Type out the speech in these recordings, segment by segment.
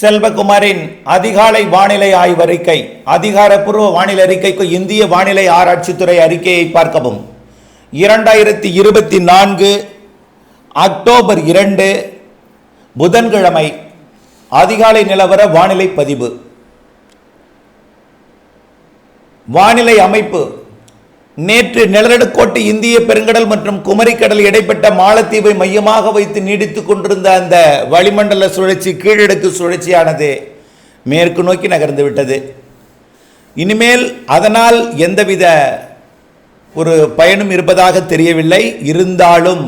செல்வகுமாரின் அதிகாலை வானிலை ஆய்வறிக்கை அதிகாரப்பூர்வ வானிலை அறிக்கைக்கு இந்திய வானிலை ஆராய்ச்சித்துறை அறிக்கையை பார்க்கவும். இரண்டாயிரத்தி இருபத்தி நான்கு அக்டோபர் இரண்டு புதன்கிழமை அதிகாலை நிலவர வானிலை பதிவு. வானிலை அமைப்பு நேற்று நிழலடுக்கோட்டு இந்திய பெருங்கடல் மற்றும் குமரிக்கடல் இடைப்பட்ட மாலத்தீவை மையமாக வைத்து நீடித்துக் கொண்டிருந்த அந்த வளிமண்டல சுழற்சி கீழடுக்கு சுழற்சியானது மேற்கு நோக்கி நகர்ந்து விட்டது. இனிமேல் அதனால் எந்தவித ஒரு பயனும் இருப்பதாக தெரியவில்லை. இருந்தாலும்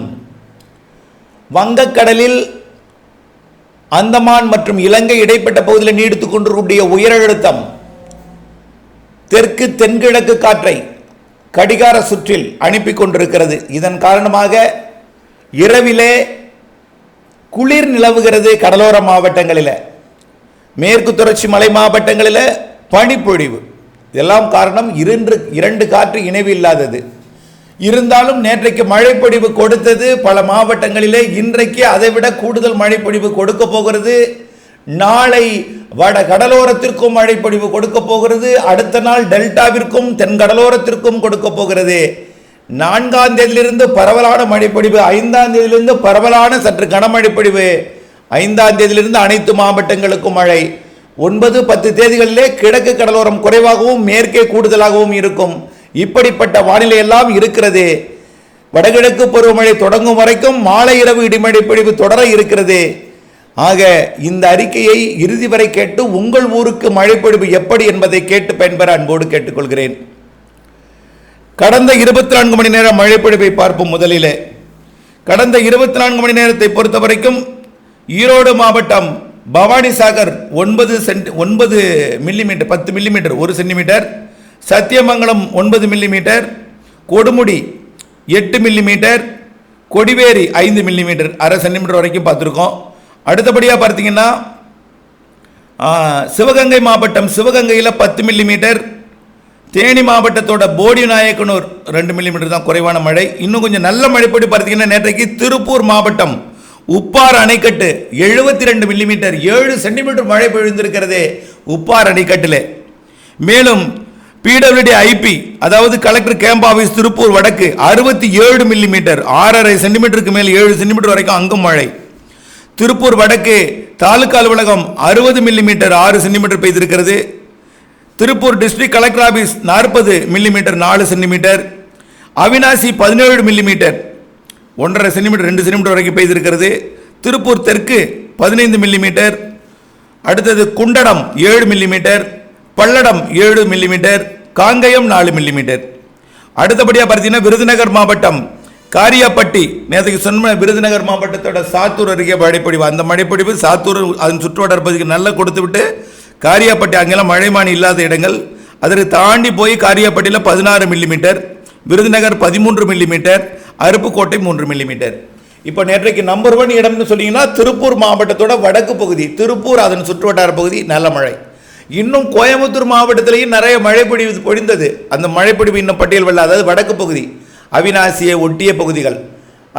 வங்கக்கடலில் அந்தமான் மற்றும் இலங்கை இடைப்பட்ட பகுதியில் நீடித்துக் கொண்டிருக்கக்கூடிய உயரழுத்தம் தெற்கு தென்கிழக்கு காற்றை கடிகார சுற்றில் அனுப்பி கொண்டிருக்கிறது. இதன் காரணமாக இரவிலே குளிர் நிலவுகிறது கடலோர மாவட்டங்களில். மேற்கு தொடர்ச்சி மலை மாவட்டங்களில் பனிப்பொழிவு. இதெல்லாம் காரணம் இரண்டு இரண்டு காற்று இணைவு இல்லாதது. இருந்தாலும் நேற்றைக்கு மழைப்பொழிவு கொடுத்தது பல மாவட்டங்களிலே. இன்றைக்கு அதைவிட கூடுதல் மழைப்பொழிவு கொடுக்க போகிறது. நாளை வட கடலோரத்திற்கும் மழைப்பொழிவு கொடுக்க போகிறது. அடுத்த நாள் டெல்டாவிற்கும் தென்கடலோரத்திற்கும் கொடுக்க போகிறது. நான்காம் தேதியிலிருந்து பரவலான மழைப்பொழிவு ஐந்தாம் தேதியிலிருந்து பரவலான சற்று கனமழைப்பொழிவு ஐந்தாம் தேதியிலிருந்து அனைத்து மாவட்டங்களுக்கும் மழை. ஒன்பது பத்து தேதிகளிலே கிழக்கு கடலோரம் குறைவாகவும் மேற்கே கூடுதலாகவும் இருக்கும். இப்படிப்பட்ட வானிலை எல்லாம் இருக்கிறது. வடகிழக்கு பருவமழை தொடங்கும் வரைக்கும் மாலை இரவு இடிமழை பொழிவு தொடர இருக்கிறது. ஆக இந்த அறிக்கையை இறுதி வரை கேட்டு உங்கள் ஊருக்கு மழைப்பொழிவு எப்படி என்பதை கேட்டு பயன்பெற அன்போடு கேட்டுக்கொள்கிறேன். கடந்த இருபத்தி நான்கு மணி நேரம் மழைப்பொழிவை பார்ப்போம் முதலிலே. கடந்த இருபத்தி நான்கு மணி நேரத்தை பொறுத்த வரைக்கும் ஈரோடு மாவட்டம் பவானி சாகர் ஒன்பது சென்ட் ஒன்பது மில்லிமீட்டர் பத்து மில்லிமீட்டர் ஒரு சென்டிமீட்டர். சத்தியமங்கலம் ஒன்பது மில்லிமீட்டர். கொடுமுடி எட்டு மில்லிமீட்டர். கொடிவேரி ஐந்து மில்லிமீட்டர் அரை சென்டிமீட்டர் வரைக்கும் பார்த்துருக்கோம். அடுத்தபடியாக பார்த்தீங்கன்னா சிவகங்கை மாவட்டம் சிவகங்கையில் பத்து மில்லிமீட்டர் தேனி மாவட்டத்தோட போடி நாயக்கனூர் ரெண்டு மில்லிமீட்டர் தான் குறைவான மழை. இன்னும் கொஞ்சம் நல்ல மழைப்பொடி பார்த்தீங்கன்னா நேற்றைக்கு திருப்பூர் மாவட்டம் உப்பார் அணைக்கட்டு எழுபத்தி ரெண்டு மில்லிமீட்டர் ஏழு சென்டிமீட்டர் மழை பொழிந்திருக்கிறது உப்பார் அணைக்கட்டில். மேலும் பிடபிள்யூடி ஐபி அதாவது கலெக்டர் கேம்ப் ஆஃபீஸ் திருப்பூர் வடக்கு அறுபத்தி ஏழு மில்லிமீட்டர் ஆறரை சென்டிமீட்டருக்கு மேல் ஏழு சென்டிமீட்டர் வரைக்கும் அங்கும் மழை. திருப்பூர் வடக்கு தாலுகா அலுவலகம் அறுபது மில்லிமீட்டர் ஆறு சென்டிமீட்டர் பெய்திருக்கிறது. திருப்பூர் டிஸ்ட்ரிக்ட் கலெக்டர் ஆஃபீஸ் நாற்பது மில்லிமீட்டர் நாலு சென்டிமீட்டர். அவினாசி பதினேழு மில்லிமீட்டர் ஒன்றரை சென்டிமீட்டர் ரெண்டு சென்டிமீட்டர் வரைக்கும் பெய்திருக்கிறது. திருப்பூர் தெற்கு பதினைந்து மில்லிமீட்டர் அடுத்தது குண்டடம் ஏழு மில்லிமீட்டர் பல்லடம் ஏழு மில்லிமீட்டர் காங்கயம் நாலு மில்லிமீட்டர். அடுத்தபடியாக பார்த்தீங்கன்னா விருதுநகர் மாவட்டம் காரியாப்பட்டி நேற்றுக்கு சொன்ன விருதுநகர் மாவட்டத்தோட சாத்தூர் அருகே மழைப்பொழிவு அந்த மழைப்பொழிவு சாத்தூர் அதன் சுற்றுவட்டார பகுதிக்கு நல்லா கொடுத்து விட்டு காரியாப்பட்டி அங்கெல்லாம் மழைமானி இல்லாத இடங்கள். அதற்கு தாண்டி போய் காரியாப்பட்டியில் பதினாறு மில்லிமீட்டர் விருதுநகர் பதிமூன்று மில்லிமீட்டர் அருப்புக்கோட்டை மூன்று மில்லிமீட்டர் இப்போ நேற்றைக்கு நம்பர் ஒன் இடம்னு சொன்னீங்கன்னா திருப்பூர் மாவட்டத்தோட வடக்கு பகுதி திருப்பூர் அதன் சுற்றுவட்டார பகுதி நல்ல மழை. இன்னும் கோயம்புத்தூர் மாவட்டத்திலேயும் நிறைய மழை பொழிவு பொழிந்தது. அந்த மழை பொழிவு இன்னும் பட்டியல் வெள்ள அதாவது வடக்கு பகுதி. அவிநாசியை ஒட்டிய பகுதிகள்.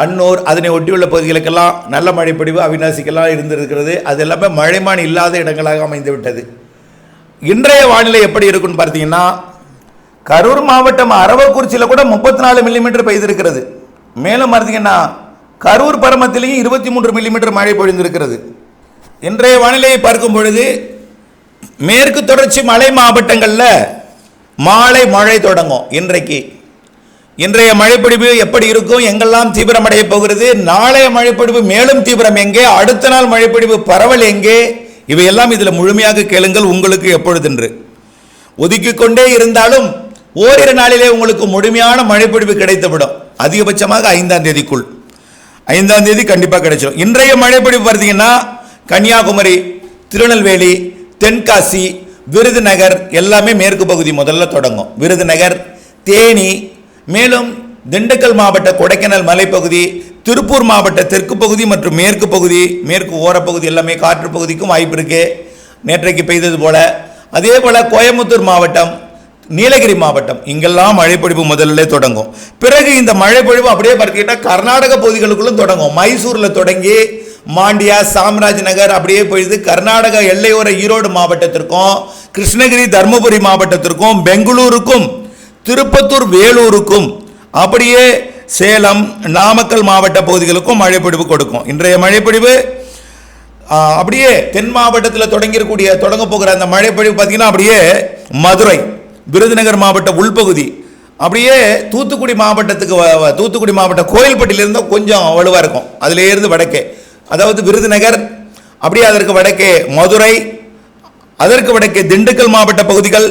அன்னூர் அதனை ஒட்டியுள்ள பகுதிகளுக்கெல்லாம் நல்ல மழைப்பொடிவு அவிநாசிக்கெல்லாம் இருந்திருக்கிறது. அது எல்லாமே மழைமான் இல்லாத இடங்களாக அமைந்து விட்டது இன்றைய வானிலை எப்படி இருக்குன்னு பார்த்தீங்கன்னா கரூர் மாவட்டம் அரவக்குறிச்சியில் கூட முப்பத்தி நாலு மில்லிமீட்டர் பெய்திருக்கிறது. மேலும் பார்த்தீங்கன்னா கரூர் பரமத்திலேயும் இருபத்தி மூன்று மில்லிமீட்டர் மழை பொழிந்திருக்கிறது. இன்றைய வானிலையை பார்க்கும் பொழுது மேற்கு தொடர்ச்சி மலை மாவட்டங்களில் மாலை மழை தொடங்கும் இன்றைக்கு. இன்றைய மழைப்பிடிப்பு எப்படி இருக்கும்? எங்கெல்லாம் தீவிரமடைய போகிறது? நாளைய மழைப்பிடிப்பு மேலும் தீவிரம் எங்கே? அடுத்த நாள் மழைப்பிடிப்பு பரவல் எங்கே? இவையெல்லாம் இதில் முழுமையாக கேளுங்கள் உங்களுக்கு எப்பொழுதென்று ஒதுக்கி கொண்டே இருந்தாலும் ஓரிரு நாளிலே உங்களுக்கு முழுமையான மழைப்பிடிப்பு கிடைத்துவிடும். அதிகபட்சமாக ஐந்தாம் தேதிக்குள். ஐந்தாம் தேதி கண்டிப்பாக கிடைச்சிடும் இன்றைய மழைப்பிடிப்பு பார்த்தீங்கன்னா கன்னியாகுமரி திருநெல்வேலி தென்காசி விருதுநகர் எல்லாமே மேற்கு பகுதி முதல்ல தொடங்கும். விருதுநகர் தேனி மேலும் திண்டுக்கல் மாவட்ட கொடைக்கானல் மலைப்பகுதி திருப்பூர் மாவட்ட தெற்கு பகுதி மற்றும் மேற்கு பகுதி மேற்கு ஓரப்பகுதி எல்லாமே காற்று பகுதிக்கும் வாய்ப்பு இருக்கு. நேற்றைக்கு பெய்தது போல. அதே போல் கோயம்புத்தூர் மாவட்டம் நீலகிரி மாவட்டம் இங்கெல்லாம் மழைப்பொழிவு முதல்ல தொடங்கும். பிறகு இந்த மழைப்பொழிவு அப்படியே பார்த்தீங்கன்னா கர்நாடக பகுதிகளுக்குள்ளும் தொடங்கும். மைசூரில் தொடங்கி மாண்டியா சாம்ராஜ் நகர் அப்படியே போயிடுது கர்நாடகா எல்லையோர ஈரோடு மாவட்டத்திற்கும் கிருஷ்ணகிரி தருமபுரி மாவட்டத்திற்கும் பெங்களூருக்கும் திருப்பத்தூர் வேலூருக்கும் அப்படியே சேலம் நாமக்கல் மாவட்ட பகுதிகளுக்கும் மழைப்பொழிவு கொடுக்கும். இன்றைய மழைப்பொழிவு அப்படியே தென் மாவட்டத்தில் தொடங்கியிருக்கூடிய தொடங்க போகிற அந்த மழைப்பொழிவு பார்த்தீங்கன்னா அப்படியே மதுரை விருதுநகர் மாவட்ட உள்பகுதி அப்படியே தூத்துக்குடி மாவட்டத்துக்கு தூத்துக்குடி மாவட்டம் கோயில்பட்டியிலிருந்து கொஞ்சம் வலுவாக இருக்கும். அதிலேருந்து வடக்கே. அதாவது விருதுநகர் அப்படியே அதற்கு வடக்கே மதுரை அதற்கு வடக்கே திண்டுக்கல் மாவட்ட பகுதிகள்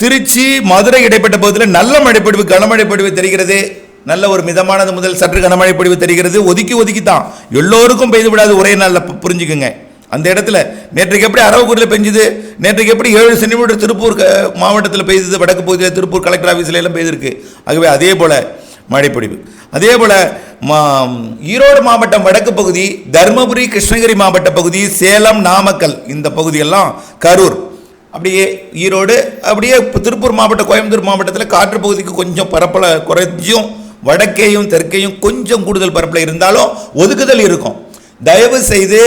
திருச்சி மதுரை இடைப்பட்ட பகுதியில் நல்ல மழைப்பொழிவு கனமழை பொழிவு தெரிகிறது. நல்ல ஒரு மிதமானது முதல் சற்று கனமழை பொழிவு தெரிகிறது. ஒதுக்கி ஒதுக்கி தான். எல்லோருக்கும் பெய்து விடாது ஒரே நாளில் புரிஞ்சுக்குங்க. அந்த இடத்துல நேற்றைக்கு எப்படி அரவக்கூரில் பெஞ்சுது நேற்றைக்கு எப்படி ஏழு சென்டிமீட்டர் திருப்பூர் மாவட்டத்தில் பெய்தது வடக்கு பகுதியில் திருப்பூர் கலெக்டர் ஆஃபீஸில் எல்லாம் பெய்திருக்கு. ஆகவே அதே போல் மழைப்பொழிவு. அதே போல் மா- ஈரோடு மாவட்டம் வடக்கு பகுதி தருமபுரி கிருஷ்ணகிரி மாவட்ட பகுதி சேலம் நாமக்கல் இந்த பகுதியெல்லாம் கரூர். அப்படியே ஈரோடு அப்படியே திருப்பூர் மாவட்டம் கோயம்புத்தூர் மாவட்டத்தில் காற்று பகுதிக்கு கொஞ்சம் பரப்பில் குறைஞ்சும் வடக்கேயும் தெற்கேயும் கொஞ்சம் கூடுதல் பரப்பில் இருந்தாலும் ஒதுக்குதல் இருக்கும். தயவு செய்து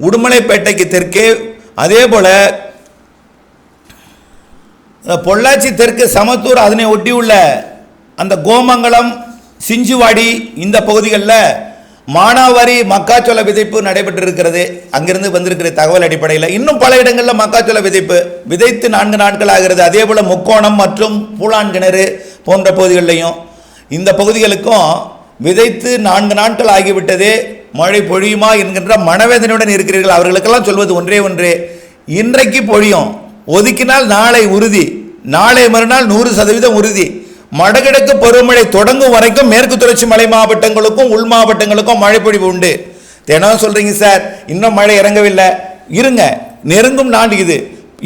உடுமலைப்பேட்டைக்கு தெற்கே அதே போல் பொள்ளாச்சி தெற்கு சமத்தூர் அதனை ஒட்டியுள்ள அந்த கோமங்கலம் சிஞ்சுவாடி இந்த பகுதிகளில் மானாவாரி மக்காச்சோள விதைப்பு நடைபெற்றிருக்கிறது. அங்கிருந்து வந்திருக்கிற தகவல் அடிப்படையில் இன்னும் பல இடங்களில் மக்காச்சோள விதைப்பு விதைத்து நான்கு நாட்கள் ஆகிறது. அதே போல் முக்கோணம் மற்றும் பூலான் கிணறு போன்ற பகுதிகளிலையும் இந்த பகுதிகளுக்கும் விதைத்து நான்கு நாட்கள் ஆகிவிட்டது. மழை பொழியுமா என்கின்ற மனவேதனையுடன் இருக்கிறீர்கள். அவர்களுக்கெல்லாம் சொல்வது ஒன்றே ஒன்றே. இன்றைக்கு பொழியும். ஒதுக்கினால் நாளை உறுதி. நாளை மறுநாள் நூறு சதவீதம் உறுதி. வடகிழக்கு பருவமழை தொடங்கும் வரைக்கும் மேற்கு தொடர்ச்சி மலை மாவட்டங்களுக்கும் உள் மாவட்டங்களுக்கும் மழை பொழிவு உண்டு. தினம் சொல்றீங்க சார் இன்னும் மழை இறங்கவில்லை. இருங்க நெருங்கும் நாடு இது.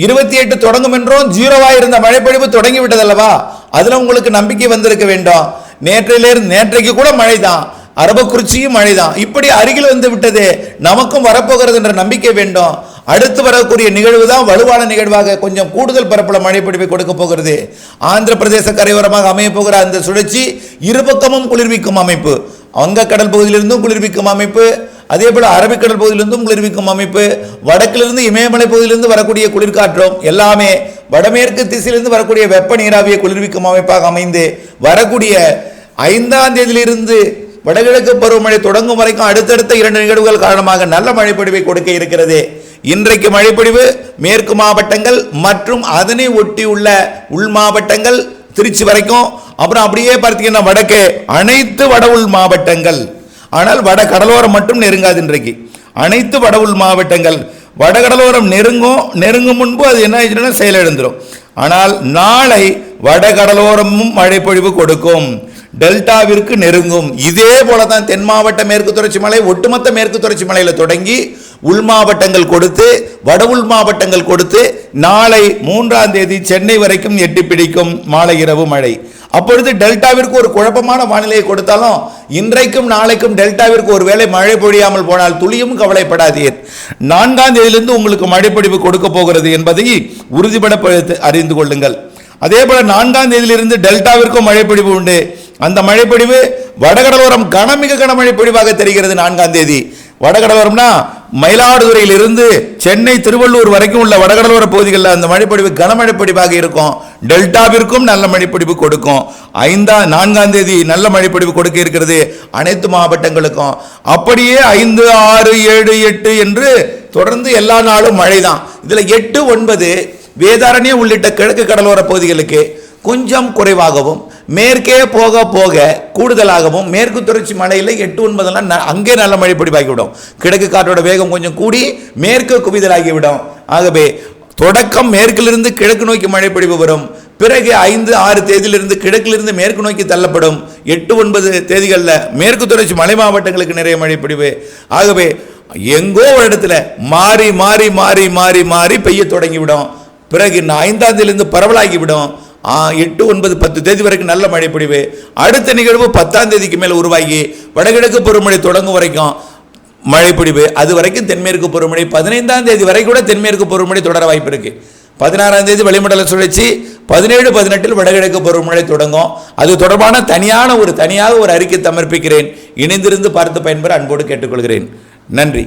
இருபத்தி எட்டு தொடங்கும் என்றும் ஜீரோவா இருந்த மழைப்பொழிவு தொடங்கி விட்டதல்லவா அதுல உங்களுக்கு நம்பிக்கை வந்திருக்க வேண்டும். நேற்றிலிருந்து நேற்றைக்கு கூட மழைதான். அரபக்குறிச்சியும் மழைதான். இப்படி அருகில் வந்து விட்டது நமக்கும் வரப்போகிறது என்ற நம்பிக்கை வேண்டும். அடுத்து வரக்கூடிய நிகழ்வு தான் வலுவான நிகழ்வாக கொஞ்சம் கூடுதல் பரப்பள மழைப்பிடிப்பை கொடுக்க போகிறது. ஆந்திர பிரதேச கரையோரமாக அமைய போகிற அந்த சுழற்சி இருபக்கமும் குளிர்விக்கும் அமைப்பு. வங்கக்கடல் பகுதியிலிருந்தும் குளிர்விக்கும் அமைப்பு. அதே போல அரபிக்கடல் பகுதியிலிருந்தும் குளிர்விக்கும் அமைப்பு. வடக்கிலிருந்து இமயமலை பகுதியிலிருந்து வரக்கூடிய குளிர்காற்றும் எல்லாமே வடமேற்கு திசையிலிருந்து வரக்கூடிய வெப்ப நீராவியை குளிர்விக்கும் அமைப்பாக அமைந்து வரக்கூடிய ஐந்தாம் தேதியிலிருந்து வடகிழக்கு பருவமழை தொடங்கும் வரைக்கும் அடுத்தடுத்த இரண்டு நிகழ்வுகள் காரணமாக நல்ல மழைப்பொழிவை கொடுக்க இருக்கிறது. இன்றைக்கு மழைப்பொழிவு மேற்கு மாவட்டங்கள் மற்றும் அதனை ஒட்டியுள்ள உள் மாவட்டங்கள் திருச்சி வரைக்கும். அப்புறம் அப்படியே பார்த்தீங்கன்னா வடக்கே அனைத்து வட உள் மாவட்டங்கள். ஆனால் வட கடலோரம் மட்டும் நெருங்காது இன்றைக்கு. அனைத்து வட உள் மாவட்டங்கள். வடகடலோரம் நெருங்கும் நெருங்கும் முன்பு அது என்ன ஆயிடுச்சுன்னா செயலிழந்துடும் ஆனால் நாளை வடகடலோரமும் மழை பொழிவு கொடுக்கும். டெல்டாவிற்கு நெருங்கும். இதே போல தான் தென் மாவட்ட மேற்கு தொடர்ச்சி மலை ஒட்டுமொத்த மேற்கு தொடர்ச்சி மலையில் தொடங்கி உள் மாவட்டங்கள் கொடுத்து வட உள் மாவட்டங்கள் கொடுத்து நாளை மூன்றாம் தேதி சென்னை வரைக்கும் எட்டி பிடிக்கும் மாலை இரவு மழை. அப்பொழுது டெல்டாவிற்கு ஒரு குழப்பமான வானிலையை கொடுத்தாலும் இன்றைக்கும் நாளைக்கும் டெல்டாவிற்கு ஒருவேளை மழை பொழியாமல் போனால் துளியும் கவலைப்படாதீர். நான்காம் தேதியிலிருந்து உங்களுக்கு மழைப்பொழிவு கொடுக்க போகிறது என்பதை உறுதிபட அறிந்து கொள்ளுங்கள். அதே போல நான்காம் தேதியிலிருந்து டெல்டாவிற்கும் மழைப்பொழிவு உண்டு. அந்த மழைப்பொழிவு வடகடலோரம் கனமிக கனமழை பொழிவாக தெரிகிறது நான்காம் தேதி. வடகடலோரம்னா மயிலாடுதுறையிலிருந்து சென்னை திருவள்ளூர் வரைக்கும் உள்ள வடகடலோர பகுதிகளில் அந்த மழைப்பொழிவு கனமழை பொழிவாக இருக்கும். டெல்டாவிற்கும் நல்ல மழைப்பொழிவு கொடுக்கும். ஐந்தா நான்காம் தேதி நல்ல மழைப்பொழிவு கொடுக்க இருக்கிறது அனைத்து மாவட்டங்களுக்கும். அப்படியே ஐந்து ஆறு ஏழு எட்டு என்று தொடர்ந்து எல்லா நாளும் மழை தான் இதில் எட்டு ஒன்பது வேதாரண்யம் உள்ளிட்ட கிழக்கு கடலோர பகுதிகளுக்கு கொஞ்சம் குறைவாகவும் மேற்கே போக போக கூடுதலாகவும் மேற்கு தொடர்ச்சி மலையில் எட்டு ஒன்பதெல்லாம் ந- அங்கே நல்ல மழை பொடிவாகிவிடும். கிழக்கு காற்றோட வேகம் கொஞ்சம் கூடி மேற்கு குவிதலாகிவிடும். ஆகவே தொடக்கம் மேற்கிலிருந்து கிழக்கு நோக்கி மழை பொழிவு வரும். பிறகு ஐந்து ஆறு தேதியிலிருந்து கிழக்கிலிருந்து மேற்கு நோக்கி தள்ளப்படும். எட்டு ஒன்பது தேதிகளில் மேற்கு தொடர்ச்சி மலை மாவட்டங்களுக்கு நிறைய மழை பொழிவு ஆகவே எங்கோ ஒரு இடத்துல மாறி மாறி மாறி மாறி மாறி பெய்ய தொடங்கிவிடும். பிறகு இன்னும் ஐந்தாம் தேதியிலிருந்து பரவலாகிவிடும். எட்டு ஒன்பது பத்து தேதி வரைக்கும் நல்ல மழை பொழிவு அடுத்த நிகழ்வு பத்தாம் தேதிக்கு மேல் உருவாகி வடகிழக்கு பருவமழை தொடங்கும் வரைக்கும் மழை பொழிவு அது வரைக்கும் தென்மேற்கு பருவமழை பதினைந்தாம் தேதி வரை கூட தென்மேற்கு பருவமழை தொடர வாய்ப்பு இருக்கு. பதினாறாம் தேதி வளிமண்டல சுழற்சி பதினேழு பதினெட்டில் வடகிழக்கு பருவமழை தொடங்கும். அது தொடர்பான தனியான ஒரு தனியாக ஒரு அறிக்கை சமர்ப்பிக்கிறேன். இணைந்திருந்து பார்த்து பயன்பெற அன்போடு கேட்டுக்கொள்கிறேன். நன்றி.